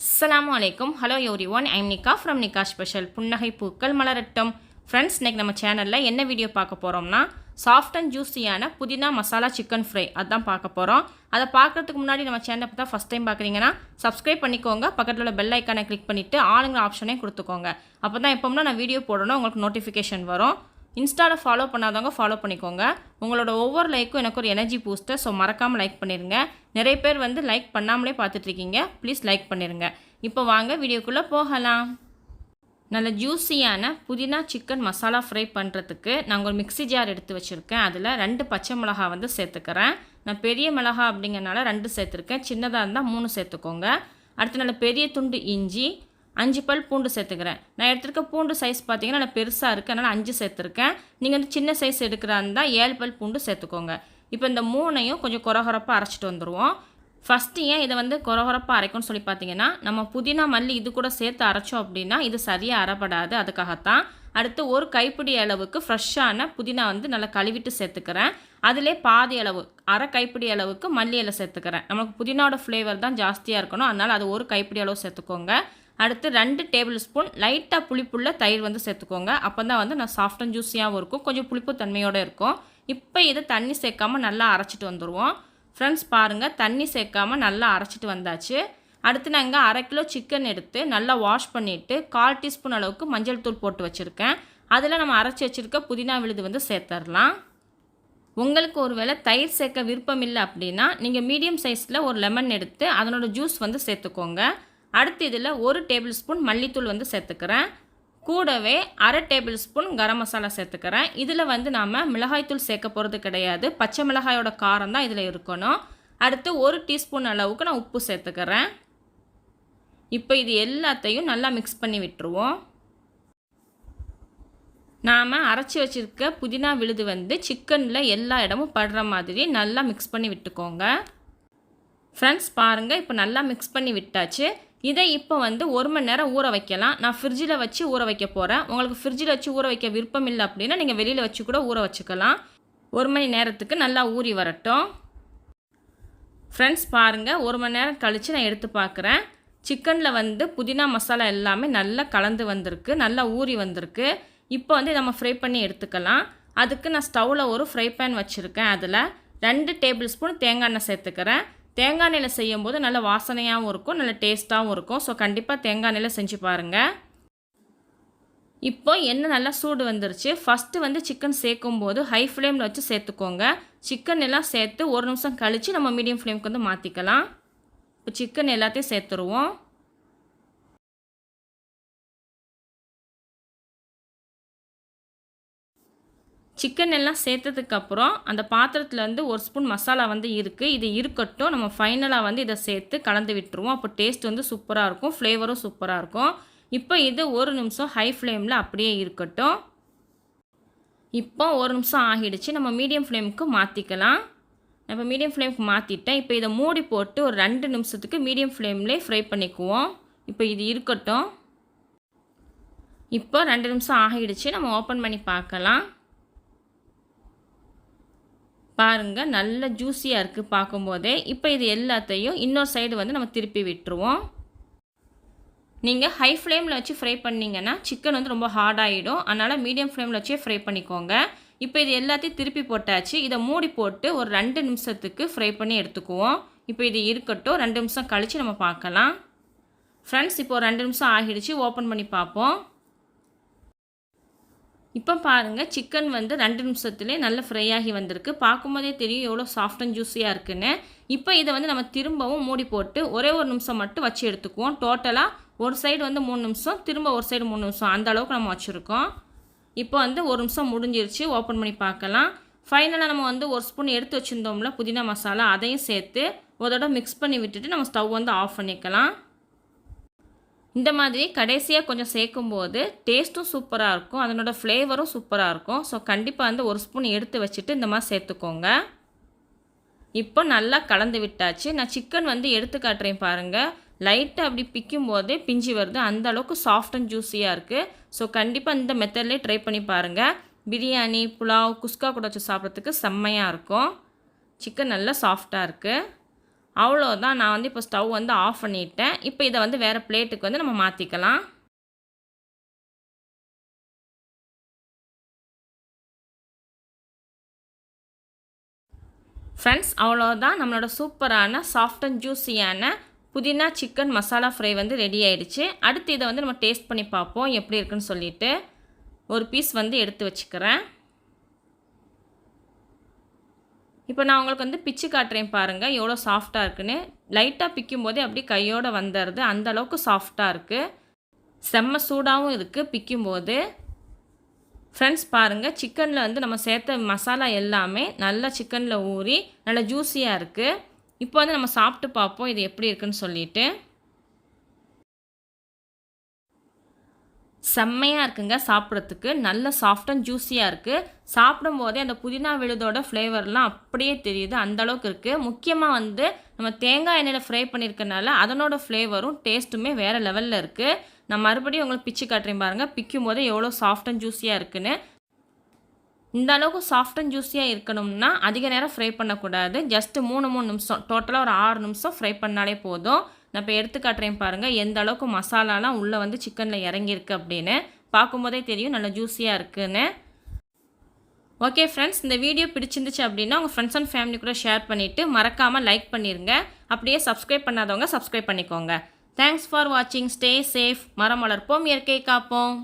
அஸ்லாம் வலைக்கும் hello everyone I'm Nikka from Nikka special புன்னகை பூக்கள் மலரட்டும் ஃப்ரெண்ட்ஸ் இன்றைக்கி நம்ம சேனலில் என்ன வீடியோ பார்க்க போகிறோம்னா சாஃப்ட் அண்ட் ஜூஸியான புதினா மசாலா சிக்கன் ஃப்ரை அதான் பார்க்க போகிறோம் அதை பார்க்கறதுக்கு முன்னாடி நம்ம சேனலை பார்த்தா ஃபஸ்ட் டைம் பார்க்குறீங்கன்னா சப்ஸ்கிரைப் பண்ணிக்கோங்க. பக்கத்தில் உள்ள பெல் ஐக்கானை கிளிக் பண்ணிவிட்டு ஆளுங்கிற ஆப்ஷனே கொடுத்துக்கோங்க. அப்போ தான் எப்போம்னா நான் வீடியோ போடணும் உங்களுக்கு நோட்டிஃபிகேஷன் வரும். இன்ஸ்டாவில் ஃபாலோ பண்ணாதவங்க ஃபாலோ பண்ணிக்கோங்க. உங்களோட ஒவ்வொரு லைக்கும் எனக்கு ஒரு எனர்ஜி பூஸ்டர் ஸோ மறக்காமல் லைக் பண்ணிடுங்க நிறைய பேர் வந்து லைக் பண்ணாமலே பார்த்துட்ருக்கீங்க. ப்ளீஸ் லைக் பண்ணிடுங்க இப்போ வாங்க வீடியோக்குள்ளே போகலாம். நல்ல ஜூஸியான புதினா சிக்கன் மசாலா ஃப்ரை பண்ணுறதுக்கு நான் ஒரு மிக்ஸி ஜார் எடுத்து வச்சுருக்கேன். அதில் ரெண்டு பச்சை மிளகா வந்து சேர்த்துக்கிறேன். நான் பெரிய மிளகா அப்படிங்கிறனால ரெண்டு சேர்த்துருக்கேன். சின்னதாக இருந்தால் மூணு சேர்த்துக்கோங்க. அடுத்து நல்ல பெரிய துண்டு இஞ்சி அஞ்சு பல் பூண்டு சேர்த்துக்கிறேன். நான் எடுத்துருக்க பூண்டு சைஸ் பார்த்தீங்கன்னா நல்லா பெருசாக இருக்குது அதனால் அஞ்சு சேர்த்துருக்கேன். நீங்கள் வந்து சின்ன சைஸ் எடுக்கிறா இருந்தால் ஏழு பல் பூண்டு சேர்த்துக்கோங்க. இப்போ இந்த மூணையும் கொஞ்சம் குறகுறப்பாக அரைச்சிட்டு வந்துடுவோம் ஃபஸ்ட்டு ஏன் இதை வந்து குறகுறப்பாக அரைக்கும்னு சொல்லி பார்த்தீங்கன்னா நம்ம புதினா மல்லி இது கூட சேர்த்து அரைச்சோம் அப்படின்னா இது சரியாக அரைப்படாது. அதுக்காகத்தான். அடுத்து ஒரு கைப்பிடி அளவுக்கு ஃப்ரெஷ்ஷான புதினா வந்து நல்லா கழுவிட்டு சேர்த்துக்கிறேன். அதிலே பாதி அளவு அரை கைப்பிடி அளவுக்கு மல்லி இலை சேர்த்துக்கிறேன். நமக்கு புதினாவோட ஃப்ளேவர் தான் ஜாஸ்தியாக இருக்கணும். அதனால் அது ஒரு கைப்பிடி அளவு சேர்த்துக்கோங்க. அடுத்து ரெண்டு டேபிள் ஸ்பூன் லைட்டாக புளிப்புள்ள தயிர் வந்து சேர்த்துக்கோங்க. அப்போ தான் வந்து நான் சாஃப்ட் அண்ட் ஜூஸியாகவும் இருக்கும். கொஞ்சம் புளிப்பு தன்மையோடு இருக்கும். இப்போ இதை தண்ணி சேர்க்காம நல்லா அரைச்சிட்டு வந்துடுவோம் ஃப்ரெண்ட்ஸ் பாருங்கள் தண்ணி சேர்க்காம நல்லா அரைச்சிட்டு வந்தாச்சு. அடுத்து நாங்கள் அரை கிலோ சிக்கன் எடுத்து நல்லா வாஷ் பண்ணிவிட்டு கால் டீஸ்பூன் அளவுக்கு மஞ்சள் தூள் போட்டு வச்சுருக்கேன். அதில் நம்ம அரைச்சி வச்சுருக்க புதினா விழுது வந்து சேர்த்துடலாம் உங்களுக்கு ஒருவேளை தயிர் சேர்க்க விருப்பம் இல்லை அப்படின்னா நீங்கள் மீடியம் சைஸில் ஒரு லெமன் எடுத்து அதனோட ஜூஸ் வந்து சேர்த்துக்கோங்க. அடுத்து இதில் ஒரு டேபிள் ஸ்பூன் மல்லித்தூள் வந்து சேர்த்துக்கிறேன். கூடவே அரை டேபிள் ஸ்பூன் கரம் மசாலா சேர்த்துக்கிறேன். இதில் வந்து நாம் மிளகாய்த்தூள் சேர்க்க போகிறது கிடையாது. பச்சை மிளகாயோட காரம் தான் இதில் இருக்கணும். அடுத்து ஒரு டீஸ்பூன் அளவுக்கு நான் உப்பு சேர்த்துக்கிறேன். இப்போ இது எல்லாத்தையும் நல்லா மிக்ஸ் பண்ணி விட்டுருவோம். நாம் அரைச்சி வச்சுருக்க புதினா விழுது வந்து சிக்கனில் எல்லா இடமும் படுற மாதிரி நல்லா மிக்ஸ் பண்ணி விட்டுக்கோங்க. ஃப்ரெண்ட்ஸ் பாருங்கள் இப்போ நல்லா மிக்ஸ் பண்ணி விட்டாச்சு. இதை இப்போ வந்து ஒரு மணி நேரம் ஊற வைக்கலாம். நான் ஃப்ரிட்ஜில் வச்சு ஊற வைக்க போகிறேன் உங்களுக்கு ஃப்ரிட்ஜில் வச்சு ஊற வைக்க விருப்பம் இல்லை அப்படின்னா நீங்கள் வெளியில் வச்சு கூட ஊற வச்சுக்கலாம். ஒரு மணி நேரத்துக்கு நல்லா ஊறி வரட்டும். ஃப்ரெண்ட்ஸ் பாருங்கள் ஒரு மணி நேரம் கழித்து நான் எடுத்து பார்க்குறேன் சிக்கனில் வந்து புதினா மசாலா எல்லாமே நல்லா கலந்து வந்திருக்கு. நல்லா ஊறி வந்திருக்கு. இப்போ வந்து நம்ம ஃப்ரை பண்ணி எடுத்துக்கலாம். அதுக்கு நான் ஸ்டவ்வில் ஒரு ஃப்ரை பேன் வச்சுருக்கேன். அதில் ரெண்டு டேபிள் ஸ்பூன் தேங்காய் எண்ணெய் சேர்த்துக்கிறேன். தேங்காய் எண்ணெயில் செய்யும்போது நல்ல வாசனையாகவும் இருக்கும் நல்ல டேஸ்ட்டாகவும் இருக்கும். ஸோ கண்டிப்பாக தேங்காய் எண்ணெயில் செஞ்சு பாருங்கள் இப்போ எண்ணெய் நல்லா சூடு வந்துருச்சு. ஃபஸ்ட்டு வந்து சிக்கன் சேர்க்கும் போது ஹை ஃப்ளேமில் வச்சு சேர்த்துக்கோங்க. சிக்கன் எல்லாம் சேர்த்து ஒரு நிமிஷம் கழித்து நம்ம மீடியம் ஃப்ளேமுக்கு வந்து மாற்றிக்கலாம் இப்போ சிக்கன் எல்லாத்தையும் சேர்த்துருவோம். சிக்கன் எல்லாம் சேர்த்ததுக்கப்புறம் அந்த பாத்திரத்தில் வந்து ஒரு ஸ்பூன் மசாலா வந்து இருக்குது இது இருக்கட்டும் நம்ம ஃபைனலாக வந்து இதை சேர்த்து கலந்து விட்டுருவோம். அப்போ டேஸ்ட் வந்து சூப்பராக இருக்கும் ஃப்ளேவரும் சூப்பராக இருக்கும். இப்போ இது ஒரு நிமிஷம் ஹை ஃப்ளேமில் அப்படியே இருக்கட்டும். இப்போ ஒரு நிமிஷம் ஆகிடுச்சு. நம்ம மீடியம் ஃப்ளேமுக்கு மாற்றிக்கலாம் இப்போ மீடியம் ஃப்ளேமுக்கு மாற்றிட்டேன் இப்போ இதை மூடி போட்டு ஒரு ரெண்டு நிமிஷத்துக்கு மீடியம் ஃப்ளேம்லேயே ஃப்ரை பண்ணிக்குவோம். இப்போ இது இருக்கட்டும். இப்போ ரெண்டு நிமிஷம் ஆகிடுச்சு. நம்ம ஓப்பன் பண்ணி பார்க்கலாம். பாருங்கள் நல்ல ஜூஸியாக இருக்குது பார்க்கும்போதே. இப்போ இது எல்லாத்தையும் இன்னொரு சைடு வந்து நம்ம திருப்பி விட்டுருவோம். நீங்கள் ஹை ஃப்ளேமில் வச்சு ஃப்ரை பண்ணிங்கன்னா சிக்கன் வந்து ரொம்ப ஹார்டாகிடும் அதனால் மீடியம் ஃப்ளேமில் வச்சே ஃப்ரை பண்ணிக்கோங்க. இப்போ இது எல்லாத்தையும் திருப்பி போட்டாச்சு. இதை மூடி போட்டு ஒரு ரெண்டு நிமிஷத்துக்கு ஃப்ரை பண்ணி எடுத்துக்குவோம். இப்போ இது இருக்கட்டும். ரெண்டு நிமிஷம் கழித்து நம்ம பார்க்கலாம். ஃப்ரெண்ட்ஸ் இப்போ ரெண்டு நிமிஷம் ஆகிடுச்சு. ஓப்பன் பண்ணி பார்ப்போம். இப்போ பாருங்கள் சிக்கன் வந்து ரெண்டு நிமிஷத்துலேயே நல்ல ஃப்ரை ஆகி வந்திருக்கு. பார்க்கும்போதே தெரியும் எவ்வளோ சாஃப்ட் அண்ட் ஜூஸியாக இருக்குன்னு. இப்போ இதை வந்து நம்ம திரும்பவும் மூடி போட்டு ஒரே ஒரு நிமிஷம் மட்டும் வச்சு எடுத்துக்குவோம். டோட்டலாக ஒரு சைடு வந்து மூணு நிமிஷம் திரும்ப ஒரு சைடு மூணு நிமிஷம். அந்த அளவுக்கு நம்ம வச்சுருக்கோம். இப்போ வந்து ஒரு நிமிஷம் முடிஞ்சிருச்சு ஓப்பன் பண்ணி பார்க்கலாம். ஃபைனலாக நம்ம வந்து ஒரு ஸ்பூன் எடுத்து வச்சுருந்தோம்ல புதினா மசாலா அதையும் சேர்த்து ஒரு தடவை மிக்ஸ் பண்ணி விட்டுட்டு நம்ம ஸ்டவ் வந்து ஆஃப் பண்ணிக்கலாம். இந்த மாதிரி கடைசியாக கொஞ்சம் சேர்க்கும்போது டேஸ்ட்டும் சூப்பராக இருக்கும். அதனோட ஃப்ளேவரும் சூப்பராக இருக்கும். ஸோ கண்டிப்பாக வந்து ஒரு ஸ்பூன் எடுத்து வச்சுட்டு இந்த மாதிரி சேர்த்துக்கோங்க. இப்போ நல்லா கலந்து விட்டாச்சு. நான் சிக்கன் வந்து எடுத்து காட்டுறேன் பாருங்கள் லைட்டாக அப்படி பிக்கும் போதே பிஞ்சு வருது. அந்த அளவுக்கு சாஃப்ட் அண்ட் ஜூஸியாக இருக்குது ஸோ கண்டிப்பாக இந்த மெத்தட்லேயே ட்ரை பண்ணி பாருங்கள் பிரியாணி புலாவ் குஸ்கா கூட வச்சு சாப்பிட்றதுக்கு செம்மையாக இருக்கும். சிக்கன் நல்லா சாஃப்டாக இருக்குது அவ்வளோதான் நான் வந்து இப்போ ஸ்டவ் வந்து ஆஃப் பண்ணிட்டேன். இப்போ இதை வந்து வேறு பிளேட்டுக்கு வந்து நம்ம மாற்றிக்கலாம் ஃப்ரெண்ட்ஸ் அவ்வளோதான் நம்மளோட சூப்பரான சாஃப்ட் அண்ட் ஜூஸியான புதினா சிக்கன் மசாலா ஃப்ரை வந்து ரெடி ஆயிடுச்சு. அடுத்து இதை வந்து நம்ம டேஸ்ட் பண்ணி பார்ப்போம். எப்படி இருக்குன்னு சொல்லிட்டு ஒரு பீஸ் வந்து எடுத்து வச்சுக்கிறேன். இப்போ நான் உங்களுக்கு வந்து பிச்சு காட்டுறேன் பாருங்கள் எவ்வளோ சாஃப்டாக இருக்குன்னு. லைட்டாக பிக்கும் போதே அப்படியே கையோடு வந்துடுது அந்த அளவுக்கு சாஃப்டாக இருக்குது செம்ம சூடாகவும் இருக்குது பிக்கும்போது ஃப்ரெண்ட்ஸ் பாருங்கள் சிக்கனில் வந்து நம்ம சேர்த்த மசாலா எல்லாமே நல்லா சிக்கனில் ஊறி நல்லா ஜூஸியாக இருக்குது இப்போ வந்து நம்ம சாப்பிட்டு பார்ப்போம். இது எப்படி இருக்குன்னு சொல்லிட்டு. செம்மையாக இருக்குங்க சாப்பிட்றதுக்கு. நல்ல சாஃப்ட் அண்ட் ஜூஸியாக இருக்குது சாப்பிடும் போதே அந்த புதினா விழுதோட ஃப்ளேவர்லாம் அப்படியே தெரியுது. அந்த அளவுக்கு இருக்குது முக்கியமாக வந்து நம்ம தேங்காய் எண்ணெயில் ஃப்ரை பண்ணியிருக்கனால அதனோட ஃப்ளேவரும் டேஸ்ட்டுமே வேறு லெவலில் இருக்குது நான் மறுபடியும் உங்களுக்கு பிச்சு காட்டுறேன் பாருங்கள் பிக்கும் போதே எவ்வளோ சாஃப்ட் அண்ட் ஜூஸியாக இருக்குன்னு. இந்த அளவுக்கு சாஃப்ட் அண்ட் ஜூஸியாக இருக்கணும்னா அதிக நேரம் ஃப்ரை பண்ணக்கூடாது. ஜஸ்ட்டு மூணு மூணு நிமிஷம். டோட்டலாக ஒரு ஆறு நிமிஷம் ஃப்ரை பண்ணாலே போதும். நான் இப்போ எடுத்து காட்டுறேன் பாருங்கள் எந்த அளவுக்கு மசாலாலாம் உள்ளே வந்து சிக்கனில் இறங்கியிருக்கு அப்படின்னு பார்க்கும்போதே தெரியும். நல்லா ஜூஸியாக இருக்குன்னு. ஓகே ஃப்ரெண்ட்ஸ் இந்த வீடியோ பிடிச்சிருந்துச்சு அப்படின்னா உங்கள் ஃப்ரெண்ட்ஸ் அண்ட் ஃபேமிலி கூட ஷேர் பண்ணிவிட்டு மறக்காமல் லைக் பண்ணிடுங்க அப்படியே சப்ஸ்கிரைப் பண்ணாதவங்க சப்ஸ்கிரைப் பண்ணிக்கோங்க. தேங்க்ஸ் ஃபார் வாட்சிங் ஸ்டே சேஃப் மரம் வளர்ப்போம். இயற்கை காப்போம்.